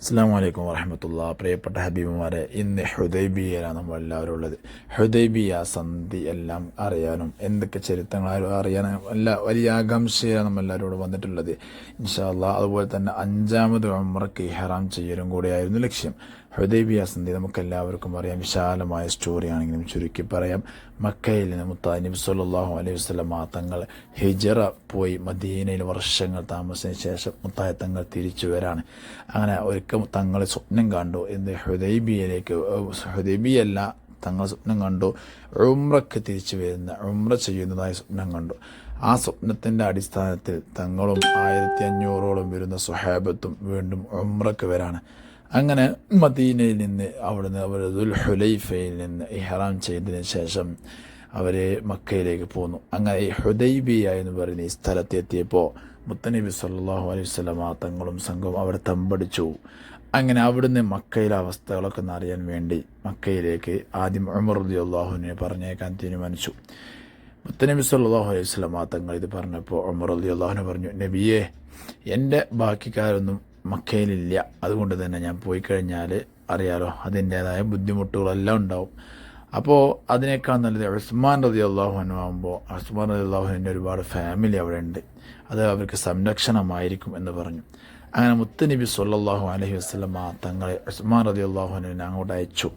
അസ്സാം വലൈക്കും വരഹമത്തുള്ള പ്രിയപ്പെട്ട ഹബീബുമാരെ ഇന്ന് ഹുദൈബിയയിലാണ് നമ്മൾ എല്ലാവരും ഉള്ളത്. ഹുദൈബിയ സന്ധി എല്ലാം അറിയാനും എന്തൊക്കെ ചരിത്രങ്ങൾ അറിയാനും എല്ലാ വലിയ ആകാംക്ഷയാണ് നമ്മൾ എല്ലാവരും ഇവിടെ വന്നിട്ടുള്ളത്. ഇൻഷാല്ല അതുപോലെ തന്നെ അഞ്ചാമത് ഉമ്രക്ക് ഹെറാം ചെയ്യലും കൂടെയായിരുന്നു ലക്ഷ്യം. ഹുദൈബിയ സന്ധി നമുക്ക് എല്ലാവർക്കും അറിയാം. വിശാലമായ സ്റ്റോറിയാണെങ്കിലും ചുരുക്കി പറയാം. മക്കയിൽ മുത്താ നബി സല്ലല്ലാഹു അലൈഹി വസ്ലമ തങ്ങൾ ഹിജറ പോയി മദീനയിൽ വർഷങ്ങൾ താമസിച്ചതിന് ശേഷം മുത്തായ തങ്ങൾ തിരിച്ചു വരാണ്. അങ്ങനെ ഒരിക്കൽ തങ്ങളെ സ്വപ്നം കണ്ടു. എന്ത്? ഹുദൈബിയയിലേക്ക് ഹുദൈബിയല്ല തങ്ങൾ സ്വപ്നം കണ്ടു. ഉമ്രക്ക് തിരിച്ചു വരുന്ന ഉമ്ര ചെയ്യുന്നതായി സ്വപ്നം കണ്ടു. ആ സ്വപ്നത്തിന്റെ അടിസ്ഥാനത്തിൽ തങ്ങളും ആയിരത്തി അഞ്ഞൂറോളം വരുന്ന സുഹേബത്തും വീണ്ടും ഉമ്രക്ക് വരാണ്. അങ്ങനെ മദീനയിൽ നിന്ന് അവിടുന്ന് അവർ ദുൽഹുലൈഫയിൽ നിന്ന് ഇഹ്റാം ചെയ്തതിന് ശേഷം അവർ മക്കയിലേക്ക് പോന്നു. അങ്ങനെ ഈ ഹുദൈബിയ എന്ന് പറയുന്ന ഈ സ്ഥലത്തെത്തിയപ്പോൾ മുത്തനബി സല്ലാഹു അലൈഹി സ്വലമ തങ്ങളും സംഘവും അവിടെ തമ്പടിച്ചു. അങ്ങനെ അവിടുന്ന് മക്കയിലെ അവസ്ഥകളൊക്കെ ഒന്ന് അറിയാൻ വേണ്ടി മക്കയിലേക്ക് ആദ്യം ഉമർദി അള്ളാഹുവിനെ പറഞ്ഞേക്കാൻ തീരുമാനിച്ചു. മുത്തനബി സല്ലാഹു അലൈഹി സ്വലമ തങ്ങൾ ഇത് പറഞ്ഞപ്പോൾ ഉമർ അള്ളാഹുനെ പറഞ്ഞു നബിയെ എന്റെ ബാക്കിക്കാരൊന്നും മക്കയിലില്ല. അതുകൊണ്ട് തന്നെ ഞാൻ പോയി കഴിഞ്ഞാൽ അറിയാലോ അതിന്റേതായ ബുദ്ധിമുട്ടുകളെല്ലാം ഉണ്ടാവും. അപ്പോൾ അതിനേക്കാൾ നല്ലത് ഉസ്മാൻ റതി അള്ളാഹുനു ആകുമ്പോൾ ഉസ്മാൻ റതി അള്ളാഹുവിന്റെ ഒരുപാട് ഫാമിലി അവിടെ ഉണ്ട്. അത് അവർക്ക് സംരക്ഷണമായിരിക്കും എന്ന് പറഞ്ഞു. അങ്ങനെ മുത്തുനബി സല്ലാഹു അലഹി വസ്ലമ തങ്ങളെ ഉസ്മാൻ റതി അള്ളാഹുനുവിനെ അങ്ങോട്ട് അയച്ചു.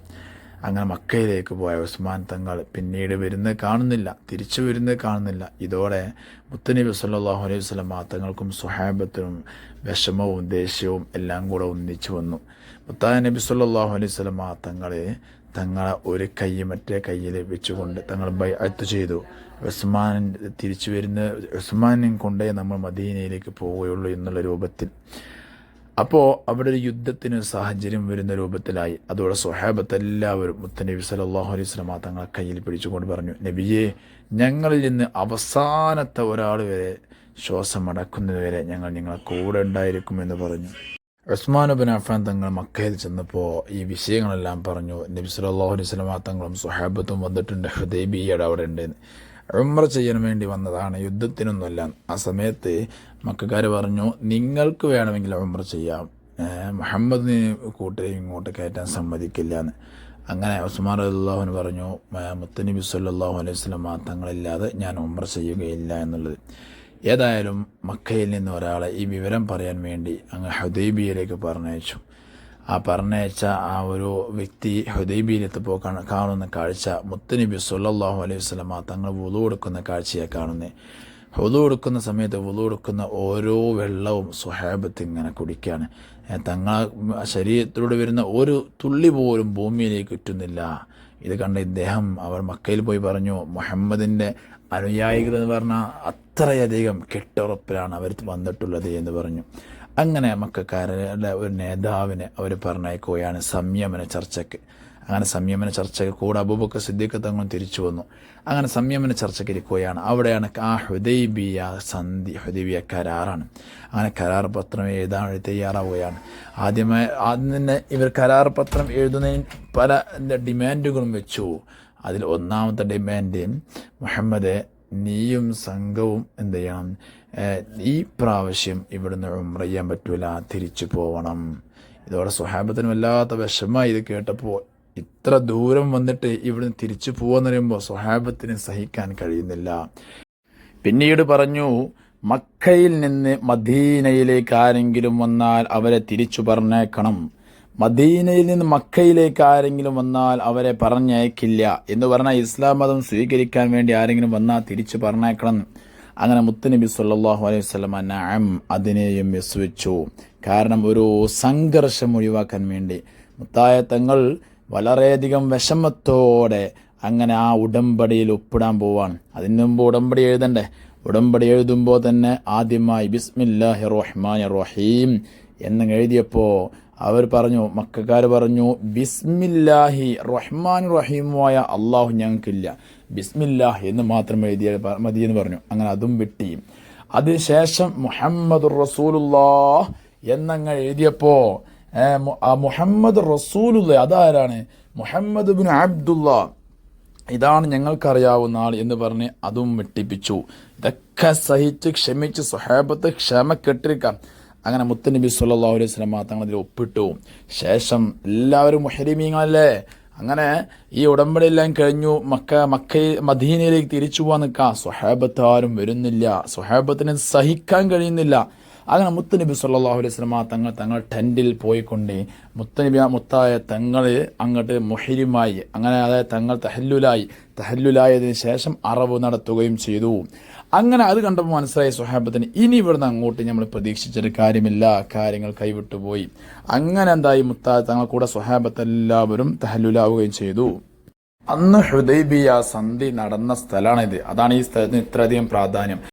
അങ്ങനെ മക്കയിലേക്ക് പോയ ഉസ്മാൻ തങ്ങൾ പിന്നീട് വരുന്ന കാണുന്നില്ല തിരിച്ചു വരുന്ന കാണുന്നില്ല. ഇതോടെ മുത്തനബി സല്ലാഹു അലൈഹി വസ്ലം തങ്ങൾക്കും സുഹാബത്തിനും വിഷമവും ദേഷ്യവും എല്ലാം കൂടെ ഒന്നിച്ചു വന്നു. മുത്തായ നബി സല്ലാഹു അലൈഹി വസ്ലം തങ്ങളെ തങ്ങളെ ഒരു കൈ മറ്റേ കയ്യിൽ വെച്ചുകൊണ്ട് തങ്ങൾ ബൈ ബൈഅത്ത് ചെയ്തു. ഉസ്മാൻ തിരിച്ചു വരുന്ന ഉസ്മാനും കൊണ്ടേ നമ്മൾ മദീനയിലേക്ക് പോവുകയുള്ളൂ എന്നുള്ള രൂപത്തിൽ. അപ്പോൾ അവിടെ ഒരു യുദ്ധത്തിന് സാഹചര്യം വരുന്ന രൂപത്തിലായി. അതോടെ സ്വഹാബത്ത് എല്ലാവരും മുത്തനബി സലാഹു അലൈഹി സ്വലമ തങ്ങളെ കയ്യിൽ പിടിച്ചുകൊണ്ട് പറഞ്ഞു നബിയെ ഞങ്ങളിൽ നിന്ന് അവസാനത്തെ ഒരാൾ വരെ ശ്വാസം അടക്കുന്നതുവരെ ഞങ്ങൾ നിങ്ങളെ കൂടെ ഉണ്ടായിരിക്കുമെന്ന് പറഞ്ഞു. ഉസ്മാൻ ബിൻ അഫാൻ തങ്ങൾ മക്കയിൽ ചെന്നപ്പോൾ ഈ വിഷയങ്ങളെല്ലാം പറഞ്ഞു. നബി സലാഹു അലൈഹി സ്വലമ തങ്ങളും സ്വഹാബത്തും വന്നിട്ടുണ്ട്. ഹുദൈബിയുടെ അവിടെ ഉണ്ട്. ഉമ്ര ചെയ്യാൻ വേണ്ടി വന്നതാണ്. യുദ്ധത്തിനൊന്നുമല്ല. ആ സമയത്ത് മക്കാർ പറഞ്ഞു നിങ്ങൾക്ക് വേണമെങ്കിൽ ഉമ്ര ചെയ്യാം. മുഹമ്മദിന് കൂട്ടരെ ഇങ്ങോട്ട് കയറ്റാൻ സമ്മതിക്കില്ല എന്ന് അങ്ങനെ ഉസ്മാൻ അള്ളാഹുന് പറഞ്ഞു മുത്തനബി സല്ലാഹു അലൈഹി സ്വലം തങ്ങളില്ലാതെ ഞാൻ ഉമ്ര ചെയ്യുകയില്ല എന്നുള്ളത്. ഏതായാലും മക്കയിൽ നിന്ന് ഒരാളെ ഈ വിവരം പറയാൻ വേണ്ടി അങ്ങ് ഹുദൈബിയയിലേക്ക് പറഞ്ഞയച്ചു. ആ പറഞ്ഞയച്ച ആ ഒരു വ്യക്തി ഹുദൈബിയിലെത്തപ്പോൾ കാണുന്ന കാഴ്ച മുത്തനബി സല്ലാഹു അലൈഹി വസ്ലമ തങ്ങൾ വുളു കൊടുക്കുന്ന കാഴ്ചയെ കാണുന്നത് വുളു കൊടുക്കുന്ന സമയത്ത് വുളു കൊടുക്കുന്ന ഓരോ വെള്ളവും സുഹാബത്ത് ഇങ്ങനെ കുടിക്കുകയാണ് തങ്ങൾ ശരീരത്തിലൂടെ വരുന്ന ഒരു തുള്ളി പോലും ഭൂമിയിലേക്ക് ഉറ്റുന്നില്ല ഇത് കണ്ട ഇദ്ദേഹം അവർ മക്കയിൽ പോയി പറഞ്ഞു മുഹമ്മദിന്റെ അനുയായികൾ എന്ന് പറഞ്ഞാൽ അത്രയധികം കെട്ടുറപ്പിലാണ് അവർ വന്നിട്ടുള്ളത് എന്ന് പറഞ്ഞു. അങ്ങനെ മക്കാരുടെ ഒരു നേതാവിനെ അവർ പറഞ്ഞയക്കുകയാണ്. സംയമന ചർച്ചയ്ക്ക്. അങ്ങനെ സംയമന ചർച്ചയ്ക്ക് കൂടെ അബൂബക്കർ സിദ്ദീഖ് തങ്ങളും തിരിച്ചു വന്നു. അങ്ങനെ സംയമന ചർച്ചയ്ക്ക് ഇരിക്കുകയാണ്. അവിടെയാണ് ആ ഹുദൈബിയ സന്ധി ഹുദൈബിയ കരാറാണ്. അങ്ങനെ കരാർ പത്രം എഴുതാൻ വേണ്ടി തയ്യാറാവുകയാണ്. ആദ്യമായി ആദ്യം തന്നെ ഇവർ കരാർ പത്രം എഴുതുന്നതിന് പല ഡിമാൻഡുകളും വെച്ചു. അതിൽ ഒന്നാമത്തെ ഡിമാൻഡ് മുഹമ്മദ് നീയും സംഘവും എന്ത് ചെയ്യണം ഈ പ്രാവശ്യം ഇവിടുന്ന് ഉമ്ര ചെയ്യാൻ പറ്റൂല. തിരിച്ചു പോകണം ഇതോടെ സുഹാബത്തിന് വല്ലാത്ത വിഷമമായി ഇത് കേട്ടപ്പോൾ ഇത്ര ദൂരം വന്നിട്ട് ഇവിടുന്ന് തിരിച്ചു പോകാന്ന് പറയുമ്പോൾ സുഹാബത്തിന് സഹിക്കാൻ കഴിയുന്നില്ല. പിന്നീട് പറഞ്ഞു മക്കയിൽ നിന്ന് മദീനയിലേക്ക് ആരെങ്കിലും വന്നാൽ അവരെ തിരിച്ചു പറഞ്ഞേക്കണം. മദീനയിൽ നിന്ന് മക്കയിലേക്ക് ആരെങ്കിലും വന്നാൽ അവരെ പറഞ്ഞയക്കില്ല എന്ന് പറഞ്ഞാൽ ഇസ്ലാം മതം സ്വീകരിക്കാൻ വേണ്ടി ആരെങ്കിലും വന്നാൽ തിരിച്ചു പറഞ്ഞേക്കണം അങ്ങനെ മുത്തനബി സല്ലാഹു അലൈഹി നാം അതിനെയും വിസ്വച്ചു കാരണം ഒരു സംഘർഷം ഒഴിവാക്കാൻ വേണ്ടി. മുത്തായ തങ്ങൾ വളരെയധികം വിഷമത്തോടെ അങ്ങനെ ആ ഉടമ്പടിയിൽ ഒപ്പിടാൻ പോവാണ്. അതിന് മുമ്പ് ഉടമ്പടി എഴുതണ്ടേ? ഉടമ്പടി എഴുതുമ്പോൾ തന്നെ ആദ്യമായി ബിസ്മില്ലാഹി റഹ്മാൻ റഹീം എന്ന് അവർ പറഞ്ഞു മക്കാർ പറഞ്ഞു ബിസ്മില്ലാഹി റഹ്മാൻ റഹീമുമായ അള്ളാഹു ഞങ്ങൾക്കില്ല. ബിസ്മില്ലാഹ് എന്ന് മാത്രം എഴുതിയ മതി എന്ന് പറഞ്ഞു. അങ്ങനെ അതും വെട്ടി. അതിനുശേഷം മുഹമ്മദ് റസൂലുല്ലാ എന്നങ്ങ് എഴുതിയപ്പോൾ മുഹമ്മദ് റസൂലുള്ള അതാരാണ്? മുഹമ്മദ് ബിൻ അബ്ദുള്ള ഇതാണ് ഞങ്ങൾക്കറിയാവുന്ന ആൾ എന്ന് പറഞ്ഞ് അതും വെട്ടിപ്പിച്ചു. ഇതൊക്കെ സഹിച്ച് ക്ഷമിച്ച് സ്വഹാബത്ത് ക്ഷമ കെട്ടിരിക്കാം അങ്ങനെ മുത്തനബി സല്ലല്ലാഹു അലൈഹി സ്വലമ തങ്ങൾ അതിൽ ഒപ്പിട്ടു. ശേഷം എല്ലാവരും മുഹരിമീങ്ങളല്ലേ? അങ്ങനെ ഈ ഉടമ്പടി എല്ലാം കഴിഞ്ഞു. മക്ക മക്കയിൽ മദീനയിലേക്ക് തിരിച്ചു പോകാൻ നിൽക്കാം. സ്വഹാബത്ത് ആരും വരുന്നില്ല. സ്വഹാബത്തിന് സഹിക്കാൻ കഴിയുന്നില്ല. അങ്ങനെ മുത്തനബി സല്ലാഹു അലൈഹി സ്വലമ തങ്ങൾ തങ്ങൾ ടെന്റിൽ പോയിക്കൊണ്ട് മുത്തനബി മുത്തായ തങ്ങൾ അങ്ങോട്ട് മുഹിരിമായി അങ്ങനെ അതായത് തങ്ങൾ തഹല്ലുലായി തഹല്ലുലായതിനു ശേഷം അറവ് നടത്തുകയും ചെയ്തു. അങ്ങനെ അത് കണ്ടപ്പോൾ മനസ്സിലായി സുഹാബത്തിന് ഇനി ഇവിടുന്ന് അങ്ങോട്ട് നമ്മൾ പ്രതീക്ഷിച്ചൊരു കാര്യമില്ല കാര്യങ്ങൾ കൈവിട്ടുപോയി അങ്ങനെ എന്തായി? മുത്തായ തങ്ങൾ കൂടെ സുഹാബത്ത് എല്ലാവരും തഹല്ലുലാവുകയും ചെയ്തു. അന്ന് ഹുദൈബിയ സന്ധി നടന്ന സ്ഥലമാണിത്. അതാണ് ഈ സ്ഥലത്തിന് ഇത്രയധികം പ്രാധാന്യം.